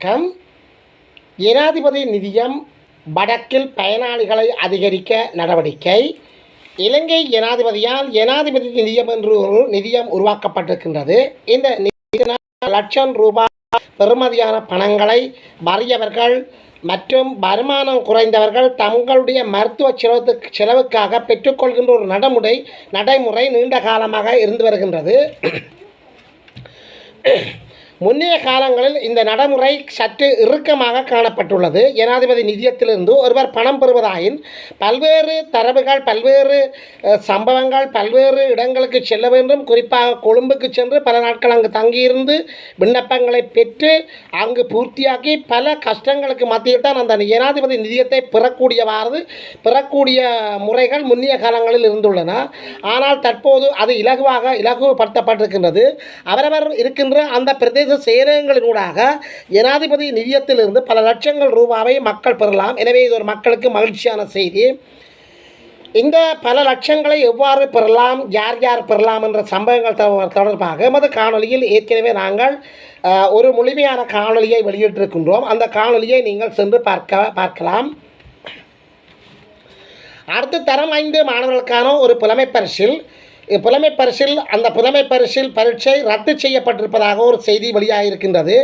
வணக்கம். ஜனாதிபதி நிதியம் வடக்கில் பயனாளிகளை அதிகரிக்க நடவடிக்கை. இலங்கை ஜனாதிபதியால் ஜனாதிபதி நிதியம் என்று ஒரு நிதியம் உருவாக்கப்பட்டிருக்கின்றது. இந்த லட்சம் ரூபாய் பெறுமதியான பணங்களை வறியவர்கள் மற்றும் வருமானம் குறைந்தவர்கள் தங்களுடைய மருத்துவ செலவுக்கு செலவுக்காக பெற்றுக்கொள்கின்ற ஒரு நடைமுறை நடைமுறை நீண்ட காலமாக இருந்து வருகின்றது. முன்னைய காலங்களில் இந்த நடைமுறை சற்று இறுக்கமாக காணப்பட்டுள்ளது. ஜனாதிபதி நிதியத்திலிருந்து ஒருவர் பணம் பெறுவதாயின் பல்வேறு தரவுகள் பல்வேறு சம்பவங்கள் பல்வேறு இடங்களுக்கு செல்ல வேண்டும். குறிப்பாக கொழும்புக்கு சென்று பல நாட்கள் அங்கு தங்கியிருந்து விண்ணப்பங்களை பெற்று அங்கு பூர்த்தியாக்கி பல கஷ்டங்களுக்கு மத்தியில் தான் அந்த ஜனாதிபதி நிதியத்தை பெறக்கூடியவாறு பெறக்கூடிய முறைகள் முன்னைய காலங்களில் இருந்துள்ளன. ஆனால் தற்போது அது இலகுவாக இலகுப்படுத்தப்பட்டிருக்கின்றது அவரவர் இருக்கின்ற அந்த பிரதேச செயலகங்களினூடாக ஜனாதிபதி நிதியத்திலிருந்து பல லட்சங்கள் ரூபாவை மக்கள் பெறலாம். எனவே இது ஒரு மக்களுக்கு மகிழ்ச்சியான செய்தி. இந்த பல லட்சங்களை எவ்வாறு பெறலாம் யார் யார் பெறலாம் என்ற சம்பவங்கள் தொடர்பாக எமது காணொளியில் ஏற்கனவே நாங்கள் ஒரு முழுமையான காணொலியை வெளியிட்டிருக்கின்றோம். அந்த காணொலியை நீங்கள் சென்று பார்க்க பார்க்கலாம். அடுத்த தரம் ஐந்து மாணவர்களுக்கான ஒரு புலமை பரிசில் புலமை பரிசில் அந்த புலமை பரிசில் பரீட்சை ரத்து செய்யப்பட்டிருப்பதாக ஒரு செய்தி வெளியாகியிருக்கின்றது.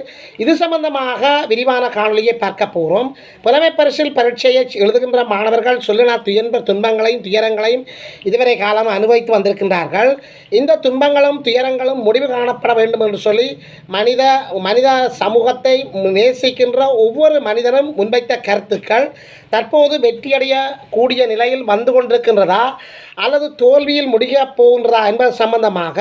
இது சம்பந்தமாக விரிவான காணொலியை பார்க்க போகிறோம் புலமை பரிசில் பரீட்சையை எழுதுகின்ற மாணவர்கள் சொல்லினா துயன்ப துன்பங்களையும் துயரங்களையும் இதுவரை காலம் அனுபவித்து வந்திருக்கின்றார்கள். இந்த துன்பங்களும் துயரங்களும் முடிவு காணப்பட வேண்டும் என்று சொல்லி மனித மனித சமூகத்தை நேசிக்கின்ற ஒவ்வொரு மனிதனும் முன்வைத்த கருத்துக்கள். தற்போது வெற்றியடைய கூடிய நிலையில் வந்து கொண்டிருக்கின்றதா? அல்லது தோல்வியில் முடியப் போகின்றதா என்பது சம்பந்தமாக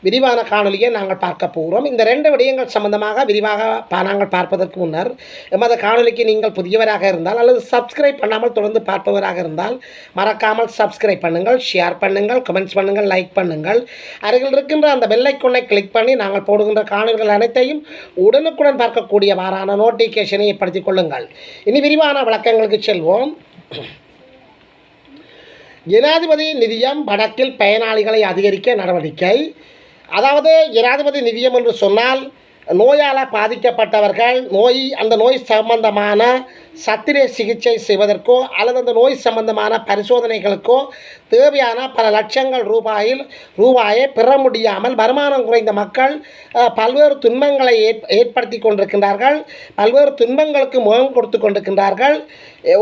விரிவான காணொலியை நாங்கள் பார்க்க போகிறோம். இந்த ரெண்டு விடயங்கள் சம்பந்தமாக விரிவாக பா- நாங்கள் பார்ப்பதற்கு முன்னர் எமது காணொலிக்கு நீங்கள் புதியவராக இருந்தால் அல்லது சப்ஸ்கிரைப் பண்ணாமல் தொடர்ந்து பார்ப்பவராக இருந்தால் மறக்காமல் சப்ஸ்கிரைப் பண்ணுங்கள் ஷேர் பண்ணுங்கள் கமெண்ட்ஸ் பண்ணுங்கள் லைக் பண்ணுங்கள். அருகில் இருக்கின்ற அந்த பெல்லைக்கொன்னை கிளிக் பண்ணி நாங்கள் போடுகின்ற காணொலிகள் அனைத்தையும் உடனுக்குடன் பார்க்கக்கூடியவாறான நோட்டிஃபிகேஷனை ஏற்படுத்திக் கொள்ளுங்கள். இனி விரிவான விளக்கங்களுக்கு செல்வோம். ஜனாதிபதி நிதியம் வடக்கில் பயனாளிகளை அதிகரிக்க நடவடிக்கை. அதாவது ஜனாதிபதி நிதியம் என்று சொன்னால் நோயால் பாதிக்கப்பட்டவர்கள் நோய் அந்த நோய் சம்பந்தமான சத்திர சிகிச்சை செய்வதற்கோ அல்லது அந்த நோய் சம்பந்தமான பரிசோதனைகளுக்கோ தேவையான பல லட்சங்கள் ரூபாயில் ரூபாயை பெற முடியாமல் வருமானம் குறைந்த மக்கள் பல்வேறு துன்பங்களை ஏற் ஏற்படுத்தி கொண்டிருக்கின்றார்கள். பல்வேறு துன்பங்களுக்கு முகம் கொடுத்து கொண்டிருக்கின்றார்கள்.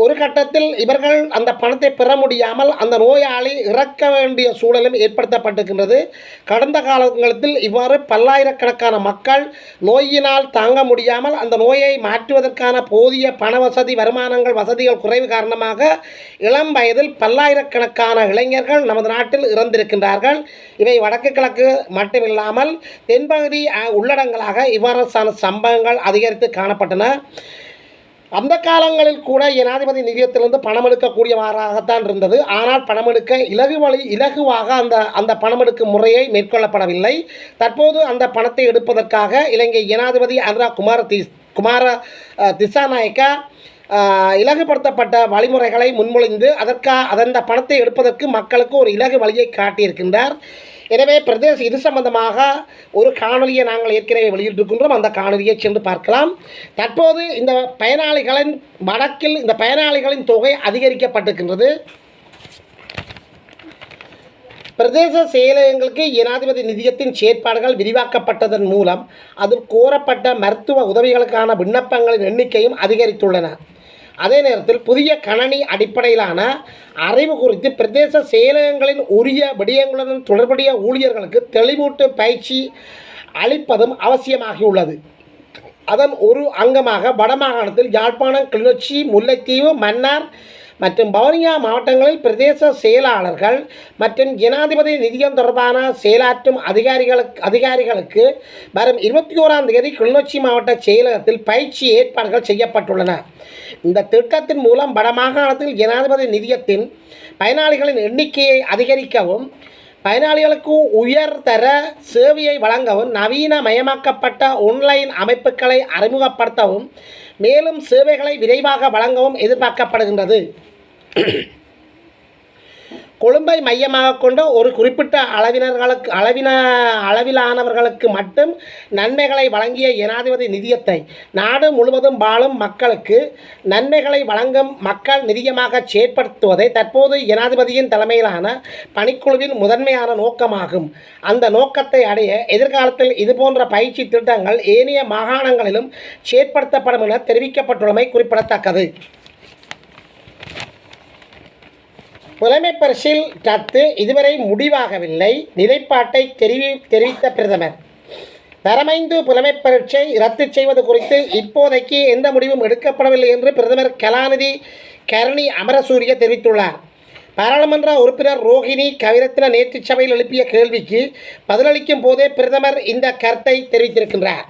ஒரு கட்டத்தில் இவர்கள் அந்த பணத்தை பெற முடியாமல் அந்த நோயாளி இறக்க வேண்டிய சூழலும் ஏற்படுத்தப்பட்டிருக்கின்றது. கடந்த காலங்களில் இவ்வாறு பல்லாயிரக்கணக்கான மக்கள் நோயினால் தாங்க முடியாமல் அந்த நோயை மாற்றுவதற்கான போதிய பண வசதி வருமானங்கள் வசதிகள் குறைவு காரணமாக இளம் வயதில் பல்லாயிரக்கணக்கான இளைஞர்கள் நமது நாட்டில் இறந்திருக்கின்றார்கள். இவை வடக்கு கிழக்கு மட்டுமில்லாமல் தென்பகுதி உள்ளடங்களாக இவ்வாறான சம்பவங்கள் அதிகரித்து காணப்பட்டன. அந்த காலங்களில் கூட ஜனாதிபதி நிதியத்திலிருந்து பணம் எடுக்கக்கூடியவாறாகத்தான் இருந்தது. ஆனால் பணம் எடுக்க இலகு வழி இலகுவாக அந்த அந்த பணம் எடுக்கும் முறையை மேற்கொள்ளப்படவில்லை. தற்போது அந்த பணத்தை எடுப்பதற்காக இலங்கை ஜனாதிபதி அனுரா குமார தி குமார திசாநாயக்கா இலகுபடுத்தப்பட்ட வழிமுறைகளை முன்மொழிந்து அதற்காக அந்த பணத்தை எடுப்பதற்கு மக்களுக்கு ஒரு இலகு வழியை காட்டியிருக்கின்றார். எனவே பிரதேச இது சம்பந்தமாக ஒரு காணொலியை நாங்கள் ஏற்கனவே வெளியிட்டிருக்கின்றோம். அந்த காணொலியை சென்று பார்க்கலாம். தற்போது இந்த பயனாளிகளின் வடக்கில் இந்த பயனாளிகளின் தொகை அதிகரிக்கப்பட்டிருக்கின்றது. பிரதேச செயலகங்களுக்கு ஜனாதிபதி நிதியத்தின் செயற்பாடுகள் விரிவாக்கப்பட்டதன் மூலம் அதில் கோரப்பட்ட மருத்துவ உதவிகளுக்கான விண்ணப்பங்களின் எண்ணிக்கையும் அதிகரித்துள்ளன. அதே நேரத்தில் புதிய கணனி அடிப்படையிலான அறிவு குறித்து பிரதேச செயலகங்களின் உரிய விடயங்களுடன் தொடர்புடைய ஊழியர்களுக்கு தெளிவூட்டு பயிற்சி அளிப்பதும் அவசியமாகியுள்ளது. அதன் ஒரு அங்கமாக வடமாகாணத்தில் யாழ்ப்பாணம் கிளிநொச்சி முல்லைத்தீவு மன்னார் மற்றும் பவுனியா மாவட்டங்களில் பிரதேச செயலாளர்கள் மற்றும் ஜனாதிபதி நிதியம் தொடர்பான செயலாற்றும் அதிகாரிகளுக்கு அதிகாரிகளுக்கு வரும் இருபத்தி ஓராம் தேதி கிளிநொச்சி மாவட்ட செயலகத்தில் பயிற்சி ஏற்பாடுகள் செய்யப்பட்டுள்ளன. இந்த திட்டத்தின் மூலம் வடமாகாணத்தில் ஜனாதிபதி நிதியத்தின் பயனாளிகளின் எண்ணிக்கையை அதிகரிக்கவும் பயனாளிகளுக்கு உயர்தர சேவையை வழங்கவும் நவீனமயமாக்கப்பட்ட ஒன்லைன் அமைப்புகளை அறிமுகப்படுத்தவும் மேலும் சேவைகளை விரைவாக வழங்கவும் எதிர்பார்க்கப்படுகின்றது. கொழும்பை மையமாக கொண்ட ஒரு குறிப்பிட்ட அளவினர்களுக்கு அளவின அளவிலானவர்களுக்கு மட்டும் நன்மைகளை வழங்கிய ஜனாதிபதி நிதியத்தை நாடு முழுவதும் வாழும் மக்களுக்கு நன்மைகளை வழங்கும் மக்கள் நிதியமாக செயற்படுத்துவதே தற்போது ஜனாதிபதியின் தலைமையிலான பணிக்குழுவின் முதன்மையான நோக்கமாகும். அந்த நோக்கத்தை அடைய எதிர்காலத்தில் இதுபோன்ற பயிற்சி திட்டங்கள் ஏனைய மாகாணங்களிலும் செயற்படுத்தப்படும் என தெரிவிக்கப்பட்டுள்ளமை குறிப்பிடத்தக்கது. புலமை பரிசில் ரத்து இதுவரை முடிவாகவில்லை. நிலைப்பாட்டை தெரிவி தெரிவித்த பிரதமர் தரமைந்து புலமை பரீட்சை ரத்து செய்வது குறித்து இப்போதைக்கு எந்த முடிவும் எடுக்கப்படவில்லை என்று பிரதமர் கலாநிதி கரணி அமரசூரிய தெரிவித்துள்ளார். பாராளுமன்ற உறுப்பினர் ரோஹிணி கவிரத்ன நேற்று சபையில் எழுப்பிய கேள்விக்கு பதிலளிக்கும் போதே பிரதமர் இந்த கருத்தை தெரிவித்திருக்கின்றார்.